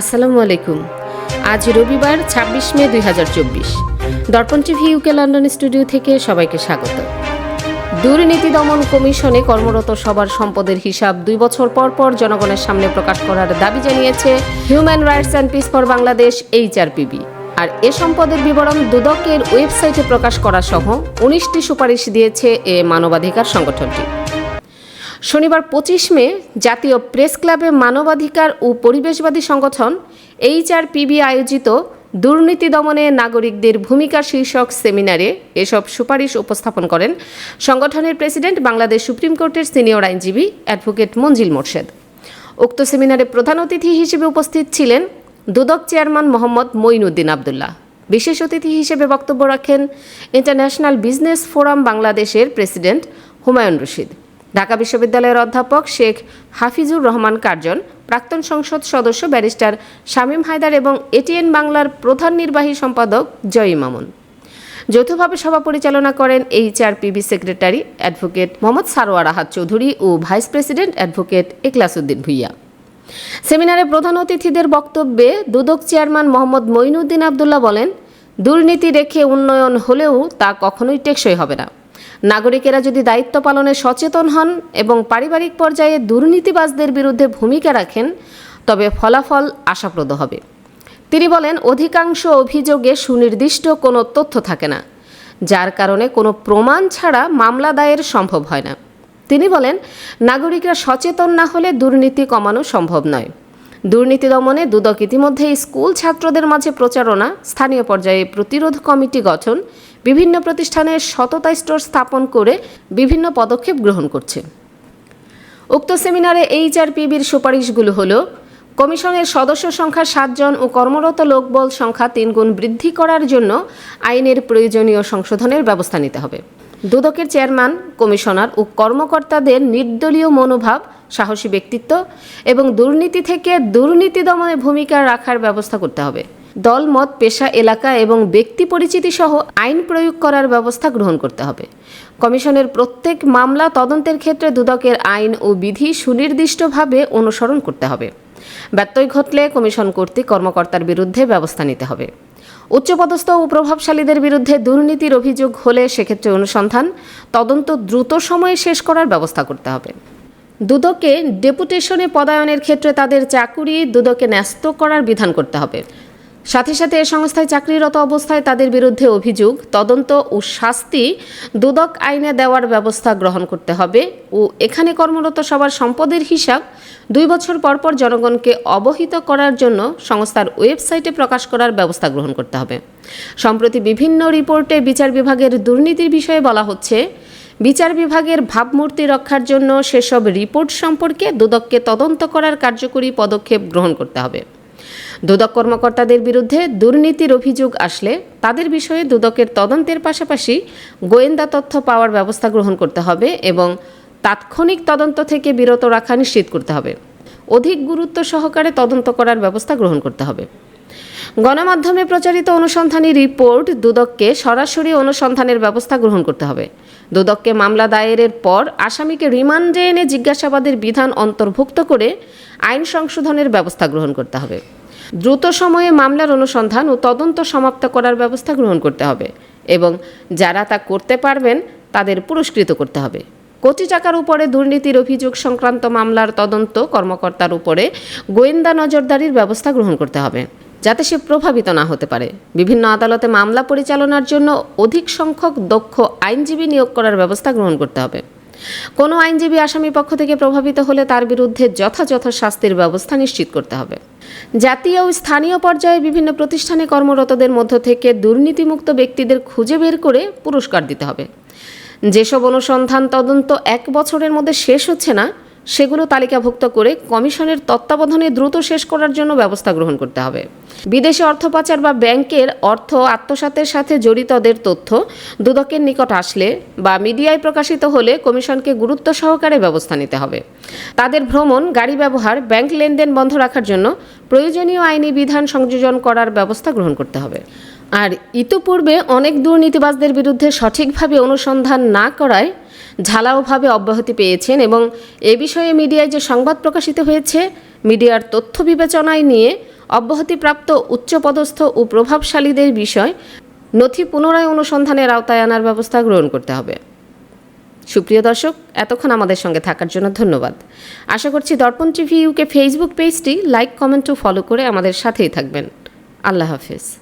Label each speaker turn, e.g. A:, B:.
A: আসসালামু আলাইকুম। আজ রবিবার, ছাব্বিশ মে দুই হাজার চব্বিশ। দর্পণ টিভি ইউকে লন্ডন স্টুডিও থেকে সবাইকে স্বাগত। দুর্নীতি দমন কমিশনে কর্মরত সবার সম্পদের হিসাব দুই বছর পর পর জনগণের সামনে প্রকাশ করার দাবি জানিয়েছে human rights and peace for Bangladesh HRPB আর এ সম্পদের বিবরণ দুদকের ওয়েবসাইটে প্রকাশ করা সহ উনিশটি সুপারিশ দিয়েছে এ মানবাধিকার সংগঠনটি। শনিবার পঁচিশ মে জাতীয় প্রেস ক্লাবে মানবাধিকার ও পরিবেশবাদী সংগঠন এইচআরপিবি আয়োজিত দুর্নীতি দমনে নাগরিকদের ভূমিকা শীর্ষক সেমিনারে এসব সুপারিশ উপস্থাপন করেন সংগঠনের প্রেসিডেন্ট বাংলাদেশ সুপ্রিম কোর্টের সিনিয়র আইনজীবী অ্যাডভোকেট মঞ্জিল মোর্শেদ। উক্ত সেমিনারে প্রধান অতিথি হিসেবে উপস্থিত ছিলেন দুদক চেয়ারম্যান মোহাম্মদ মঈনুদ্দিন আবদুল্লাহ। বিশেষ অতিথি হিসেবে বক্তব্য রাখেন ইন্টারন্যাশনাল বিজনেস ফোরাম বাংলাদেশের প্রেসিডেন্ট হুমায়ুন রশিদ। ঢাকা বিশ্ববিদ্যালয়ের অধ্যাপক শেখ হাফিজুর রহমান কার্জন, প্রাক্তন সংসদ সদস্য ব্যারিস্টার শামীম হায়দার এবং এটিএন বাংলার প্রধান নির্বাহী সম্পাদক জয়ী মামুন। যৌথভাবে সভা পরিচালনা করেন HRPB secretary advocate Mohammad Sarwar Ahad Chowdhury ও vice president advocate Ekhlasuddin Bhuiyan. সেমিনারে প্রধান অতিথিদের বক্তব্যে দুদক চেয়ারম্যান মোহাম্মদ মঈনুদ্দিন আবদুল্লাহ বলেন, দুর্নীতি রেখে উন্নয়ন হলেও তা কখনোই টেকসই হবে না। নাগরিকেরা যদি দায়িত্ব পালনে সচেতন হন এবং পারিবারিক পর্যায়ে দুর্নীতিবাজদের বিরুদ্ধে ভূমিকা রাখেন, তবে ফলাফল আশাপ্রদ হবে। তিনি বলেন, অধিকাংশ অভিযোগে সুনির্দিষ্ট কোনো তথ্য থাকে না, যার কারণে কোনো প্রমাণ ছাড়া মামলা দায়ের সম্ভব হয় না। তিনি বলেন, নাগরিকরা সচেতন না হলে দুর্নীতি কমানো সম্ভব নয়। দুর্নীতি দমনে দুদক ইতিমধ্যে স্কুল ছাত্রদের মাঝে প্রচারণা, স্থানীয় পর্যায়ে প্রতিরোধ কমিটি গঠন, বিভিন্ন প্রতিষ্ঠানে সততা স্টোর স্থাপন করে বিভিন্ন পদক্ষেপ গ্রহণ করছে। উক্ত সেমিনারে এইচআরপিবির সুপারিশগুলো হলো, কমিশনের সদস্য সংখ্যা সাতজন ও কর্মরত লোকবল সংখ্যা তিনগুণ বৃদ্ধি করার জন্য আইনের প্রয়োজনীয় সংশোধনের ব্যবস্থা নিতে হবে। দুদকের চেয়ারম্যান, কমিশনার ও কর্মকর্তাদের নির্দলীয় মনোভাব, সাহসী ব্যক্তিত্ব এবং দুর্নীতি থেকে দুর্নীতি দমনে ভূমিকা রাখার ব্যবস্থা করতে হবে। দল, মত, পেশা, এলাকা এবং ব্যক্তি পরিচিতি সহ আইন প্রয়োগ করার ব্যবস্থা গ্রহণ করতে হবে। কমিশনের প্রত্যেক মামলা তদন্তের ক্ষেত্রে দুদকের আইন ও বিধি সুনির্দিষ্টভাবে অনুসরণ করতে হবে। ব্যত্যয় ঘটলে কমিশন কর্তৃক কর্মকর্তার বিরুদ্ধে ব্যবস্থা নিতে হবে। উচ্চপদস্থ ও প্রভাবশালীদের বিরুদ্ধে দুর্নীতির অভিযোগ হলে সেক্ষেত্রে অনুসন্ধান। তদন্ত দ্রুত সময়ে শেষ করার ব্যবস্থা করতে হবে। দুদকে ডেপুটেশনে পদায়নের ক্ষেত্রে তাদের চাকুরি দুদকে ন্যস্ত করার বিধান করতে হবে। সাথে সাথে এ সংস্থায় চাকরিরত অবস্থায় তাদের বিরুদ্ধে অভিযোগ, তদন্ত ও শাস্তি দুদক আইনে দেওয়ার ব্যবস্থা গ্রহণ করতে হবে ও এখানে কর্মরত সবার সম্পদের হিসাব দুই বছর পর পর জনগণকে অবহিত করার জন্য সংস্থার ওয়েবসাইটে প্রকাশ করার ব্যবস্থা গ্রহণ করতে হবে। সম্প্রতি বিভিন্ন রিপোর্টে বিচার বিভাগের দুর্নীতির বিষয়ে বলা হচ্ছে, বিচার বিভাগের ভাবমূর্তি রক্ষার জন্য সেসব রিপোর্ট সম্পর্কে দুদককে তদন্ত করার কার্যকরী পদক্ষেপ গ্রহণ করতে হবে। দুদক কর্মকর্তাদের বিরুদ্ধে দুর্নীতির অভিযোগ আসলে তাদের বিষয়ে দুদকের তদন্তের পাশাপাশি গোয়েন্দা তথ্য পাওয়ার ব্যবস্থা গ্রহণ করতে হবে এবং তাৎক্ষণিক তদন্ত থেকে বিরত রাখা নিশ্চিত করতে হবে। অধিক গুরুত্ব সহকারে তদন্ত করার ব্যবস্থা গ্রহণ করতে হবে। গণমাধ্যমে প্রচারিত অনুসন্ধানী রিপোর্ট দুদককে সরাসরি অনুসন্ধানের ব্যবস্থা গ্রহণ করতে হবে। দুদককে মামলা দায়েরের পর আসামিকে রিমান্ডে এনে জিজ্ঞাসাবাদের বিধান অন্তর্ভুক্ত করে আইন সংশোধনের ব্যবস্থা গ্রহণ করতে হবে। দ্রুত সময়ে মামলার অনুসন্ধান ও তদন্ত সমাপ্ত করার ব্যবস্থা গ্রহণ করতে হবে এবং যারা তা করতে পারবেন, তাদের পুরস্কৃত করতে হবে। কোটি টাকার উপরে দুর্নীতির অভিযোগ সংক্রান্ত মামলার তদন্ত কর্মকর্তার উপরে গোয়েন্দা নজরদারির ব্যবস্থা গ্রহণ করতে হবে, যাতে সে প্রভাবিত না হতে পারে। বিভিন্ন আদালতে মামলা পরিচালনার জন্য অধিক সংখ্যক দক্ষ আইনজীবী নিয়োগ করার ব্যবস্থা গ্রহণ করতে হবে। কোনো আইনজীবী আসামি পক্ষ থেকে প্রভাবিত হলে তার বিরুদ্ধে যথাযথ শাস্তির ব্যবস্থা নিশ্চিত করতে হবে। জাতীয় ও স্থানীয় পর্যায়ে বিভিন্ন প্রতিষ্ঠানে কর্মরতদের মধ্য থেকে দুর্নীতিমুক্ত ব্যক্তিদের খুঁজে বের করে পুরস্কার দিতে হবে। যেসব অনুসন্ধান তদন্ত এক বছরের মধ্যে শেষ হচ্ছে না সেগুলো তালিকাভুক্ত করে কমিশনের তত্ত্বাবধানে দ্রুত শেষ করার জন্য ব্যবস্থা গ্রহণ করতে হবে। বিদেশে অর্থ পাচার বা ব্যাংকের অর্থ আত্মসাতের সাথে জড়িতদের তথ্য দুদকের নিকট আসলে বা মিডিয়ায় প্রকাশিত হলে কমিশনকে গুরুত্ব সহকারে ব্যবস্থা নিতে হবে। তাদের ভ্রমণ, গাড়ি ব্যবহার, ব্যাংক লেনদেন বন্ধ রাখার জন্য প্রয়োজনীয় আইনি বিধান সংযোজন করার ব্যবস্থা গ্রহণ করতে হবে। আর ইতোপূর্বে অনেক দুর্নীতিবাজদের বিরুদ্ধে সঠিকভাবে অনুসন্ধান না করায় ঝালাওভাবে অব্যাহতি পেয়েছেন এবং এ বিষয়ে মিডিয়ায় যে সংবাদ প্রকাশিত হয়েছে, মিডিয়ার তথ্য বিবেচনায় নিয়ে অব্যাহতিপ্রাপ্ত উচ্চপদস্থ ও প্রভাবশালীদের বিষয় নথি পুনরায় অনুসন্ধানের আওতায় আনার ব্যবস্থা গ্রহণ করতে হবে। সুপ্রিয় দর্শক, এতক্ষণ আমাদের সঙ্গে থাকার জন্য ধন্যবাদ। আশা করছি দর্পণ টিভি ইউকে ফেসবুক পেজটি লাইক, কমেন্ট ও ফলো করে আমাদের সাথেই থাকবেন। আল্লাহ হাফেজ।